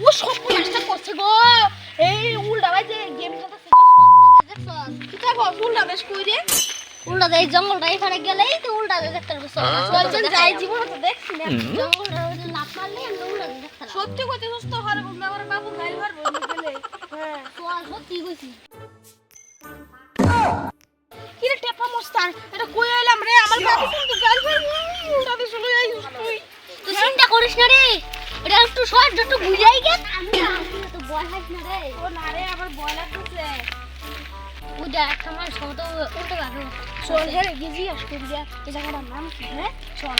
ও সব নাস্তা করছে গো। এই উল্টা ভাই যে গেম খেলতেছে কিতা গো উল্টা বেশ কই রে? উল্টা দেয় জঙ্গলটা এখানে গেলেই তো উল্টা দিয়ে দেখতে পারব চলছেন যাই জীবনে তো দেখছি না জঙ্গলটা লাফ মারলে আমরা উল্টা দিয়ে দেখতে সত্যি কথা সুস্থ হরে বন্ধু আমার বাবু গাড়ি ঘর বন্ধু গেলে। হ্যাঁ। চল সত্যি কইছি। কি রে টেপা মস্তান এটা কই এলাম রে? আমার বাবু কিন্তু গাড়ি ঘর উল্টা দিয়ে চলে যাই তুই। তুই চিন্তা করিস না রে। এটা একটু সহজ একটু বুঝাই গেল। আমি তো ভয় হাস না রে। ও না রে আমার লাগতেছে চল গিজি আসতে দিয়া এই জায়গাটার নাম কি হ্যাঁ? চল।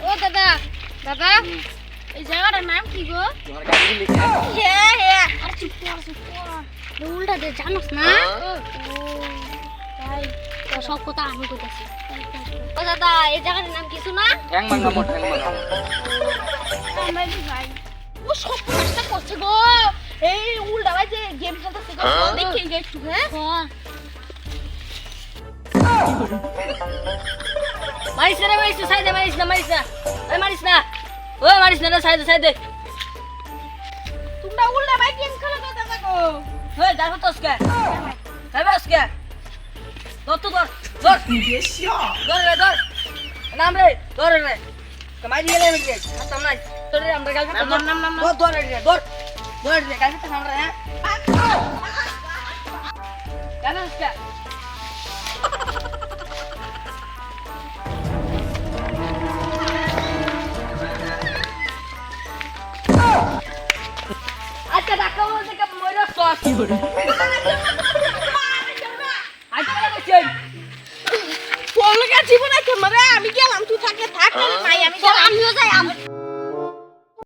ও দাদা দাদা এই জায়গাটার নাম কি গো? হ্যাঁ হ্যাঁ। আর চুপ কর চুপ কর। উল্টা দিয়ে জানোস না? তো সব কথা আমি ও দাদা এই জায়গাটার নাম কিছু না? আমরা ও সব নাস্তা করছে গো। এই উল্টা ভাই যে গেম খেলতেছে গো দেখি যে একটু হ্যাঁ? কর মারিস না মারিস না সাইডে মারিস না মারিস না। ওই মারিস না। ওই মারিস না সাইডে সাইডে তোমরা উল্টা ভাই গেম খেলো তো দাদা গো ওই দেখো তো আজকে। খাইবে আজকে ধর তো ধর ধর। ধর রে ধর। নাম রে ধর রে। কামাই দিয়ে রে মিটে হাতাম নাই। তোর রে আমরা গালকে নাম, নাম, নাম। ধর ধর রে ধর। ধর রে গালকে তো আমরা হ্যাঁ। গালকে আজকে আচ্ছা ডাক্তার বলতে কে মইরা সস কি করে জীবনে কেমন রে আমি গেলাম তুই থাকে